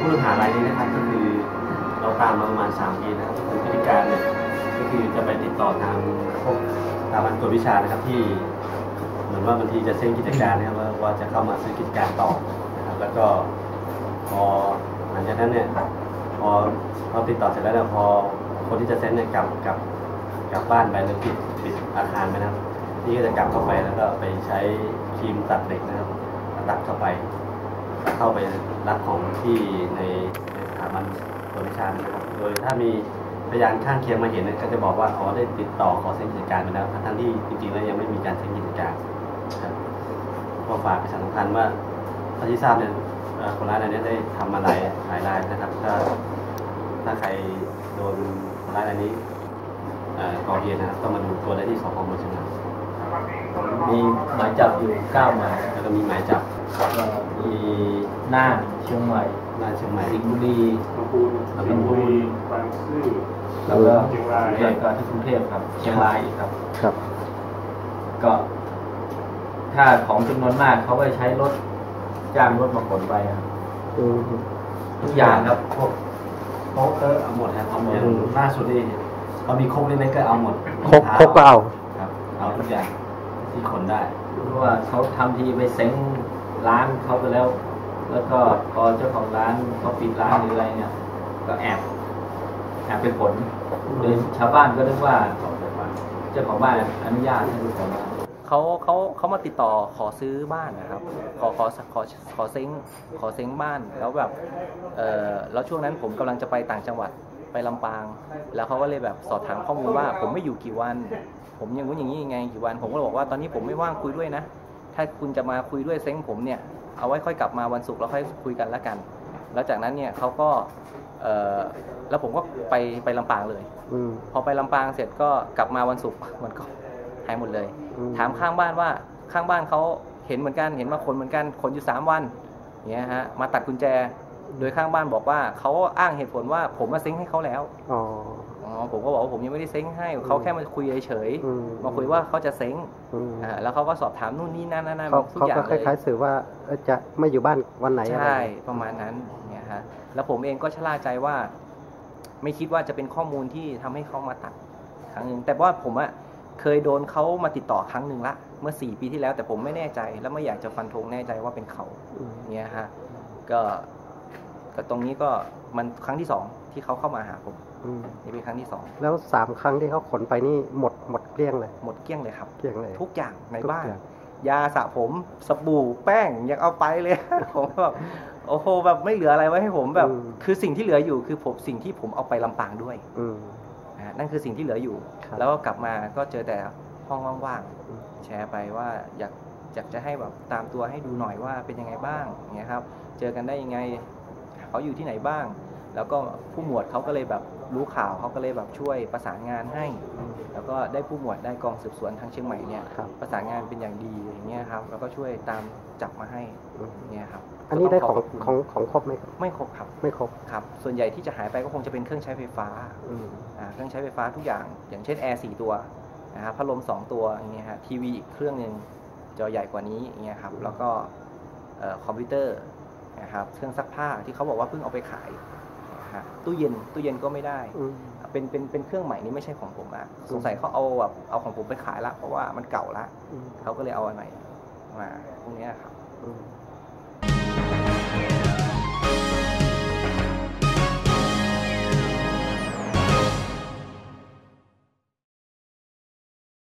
ผู้ตามมาประมาณสามปีนะครับคือพฤติการเนี่ยก็คือจะไปติดต่อทางพวกสถาบันกวดวิชานะครับที่เหมือนว่าบางทีจะเซ็นกิจการนะครับว่าว่าจะเข้ามาซื้อกิจการต่อนะครับแล้วก็พอหลังจากนั้นเนี่ยพอพอติดต่อเสร็จแล้วเนี่ยพอคนที่จะเซ็นเนี่ยกลับกลับกลับบ้านไปหรือปิดปิดอาคารไปนะครับนี่ก็จะกลับเข้าไปแล้วก็ไปใช้ครีมตัดเหล็กนะครับตัดเข้าไป เข้าไปรับของที่ในสถาบันกวดวิชานะครับ โดยถ้ามีพยานข้างเคียงมาเห็นเนี่ยก็จะบอกว่าอ๋อได้ติดต่อขอเซ็นกิจการไปแล้วทั้งที่จริงๆแล้วยังไม่มีการเซ็นกิจการครับก็ฝากประชาสัมพันธ์ว่าท่าที่ทราบเนี่ยคนร้ายรายนี้ได้ทำมาหลายหลายรายนะครับถ้าถ้าใครโดนคนร้ายรายนี้ก่อเหตุนะครับก็มาดูตัวได้ที่สพเมืองเชียงราย มีหมายจับอยู่เก้าหมายแล้วก็มีหมายจับก็มีน่านเชียงใหม่น่านเชียงใหม่สิงห์บุรีลำพูนสิงห์บุรีบางซื่อแล้วก็เชียงรายแล้วก็ที่กรุงเทพครับ เชียงรายอีกครับ ครับ ก็ ถ้าของจำนวนมากเขาก็ใช้รถจ้างรถมาขนไปครับอืมทุกอย่างครับพวกโต๊ะเตอร์เอาหมดครับเอาหมดอืมล่าสุดนี่เขามีโคกเล็กๆก็เอาหมดครบครบก็เอาครับเอาทุกอย่าง ที่ขนได้ เพราะว่าเขาทำทีไปเซ้งร้านเขาไปแล้ว แล้วก็พอเจ้าของร้านเขาปิดร้านหรืออะไรเนี่ย ก็แอบแอบไปขนโดยชาวบ้านก็นึกว่าเจ้าของบ้านอนุญาตให้เจ้าของร้านเขาเขาเขามาติดต่อขอซื้อบ้านนะครับ ขอขอขอขอเซ้งขอเซ้งบ้านแล้วแบบเออแล้วช่วงนั้นผมกำลังจะไปต่างจังหวัด ไปลำปาง แล้วเขาก็เลยแบบสอบถามข้อมูลว่า ผมไม่อยู่กี่วัน ผมอย่างงู้นอย่างนี้ยังไงกี่วัน ผมก็เลยบอกว่าตอนนี้ผมไม่ว่างคุยด้วยนะ ถ้าคุณจะมาคุยด้วยเซ้งผมเนี่ย เอาไว้ค่อยกลับมาวันศุกร์แล้วค่อยคุยกันละกัน แล้วจากนั้นเนี่ยเขาก็เออแล้วผมก็ไปไปลำปางเลยอืมพอไปลำปางเสร็จก็กลับมาวันศุกร์วันก่อนหายหมดเลยอืมถามข้างบ้านว่าข้างบ้านเขาเห็นเหมือนกันเห็นมาขนเหมือนกันขนอยู่สามวันเงี้ยฮะมาตัดกุญแจ โดยข้างบ้านบอกว่าเขาอ้างเหตุผลว่าผมมาเซ้งให้เขาแล้วอ๋ออ๋อผมก็บอกว่าผมยังไม่ได้เซ้งให้เขาแค่มาคุยเฉยอืมๆมาคุยว่าเขาจะเซ้งอืมอ่าแล้วเขาก็สอบถามนู่นนี่นั่นนั่นนั่นเขาทุกเขาอย่างก็คเลยล้ายๆสื่อว่าเอ่อจะไม่อยู่บ้านวันไหนอะไรใช่ประมาณนั้นเนี่ยฮะแล้วผมเองก็ชะล่าใจว่า ไม่คิดว่าจะเป็นข้อมูลที่ทำให้เขามาตัดครั้งหนึ่งแต่ว่าผมอะเคยโดนเขามาติดต่อครั้งหนึ่งละเมื่อสี่ปีที่แล้วแต่ผมไม่แน่ใจ แล้วไม่อยากจะฟันธงแน่ใจว่าเป็นเขาอืมเนี่ยฮะก็ ก็ตรงนี้ก็มันครั้งที่สองที่เขาเข้ามาหาผมอืมนี่เป็นครั้งที่สองแล้วสามครั้งที่เขาขนไปนี่หมดหมดเกลี้ยงเลย หมดเกลี้ยงเลยครับเกลี้ยงเลยทุกอย่างในทุกบ้านอย่างยาสระผมสบู่แป้งยังเอาไปเลยผมแบบโอ้โหแบบไม่เหลืออะไรไว้ให้ผมแบบ คือสิ่งที่เหลืออยู่คือผมสิ่งที่ผมเอาไปลำปางด้วยอืมนะฮะนั่นคือสิ่งที่เหลืออยู่ครับแล้วก็กลับมาก็เจอแต่ห้องว่างอืมๆแชร์ไปว่าอยากอยากจะให้แบบตามตัวให้ดูหน่อยว่าเป็นยังไงบ้างอย่างเงี้ยครับ เจอกันได้ยังไง เขาอยู่ที่ไหนบ้าง แล้วก็ผู้หมวดเขาก็เลยแบบรู้ข่าวเขาก็เลยแบบช่วยประสานงานให้ แล้วก็ได้ผู้หมวดได้กองสืบสวนทางเชียงใหม่เนี่ยครับประสานงานเป็นอย่างดีอย่างเงี้ยครับแล้วก็ช่วยตามจับมาให้อืมเนี่ยครับอันนี้ได้ก็ขต้องขบคุณของของครบไหมครับไม่ครบครับไม่ครบครับ ส่วนใหญ่ที่จะหายไปก็คงจะเป็นเครื่องใช้ไฟฟ้าอืมอ่าเครื่องใช้ไฟฟ้าทุกอย่าง อย่างเช่นแอร์สี่ตัวนะครับพัดลมสองตัวอย่างเงี้ยฮะทีวีอีกเครื่องหนึ่งจอใหญ่กว่านี้อย่างเงี้ยครับแล้วก็เอ่อคอมพิวเตอร์ นะครับเครื่องซักผ้าที่เขาบอกว่าเพิ่งเอาไปขายนะฮะตู้เย็นตู้เย็นก็ไม่ได้อืมเป็นเป็นเป็นเครื่องใหม่นี่ไม่ใช่ของผมอะสงสัยเขาเอาแบบเอาของผมไปขายละเพราะว่ามันเก่าละอืมเขาก็เลยเอาอันใหม่มาพวกเนี้ยครับอืม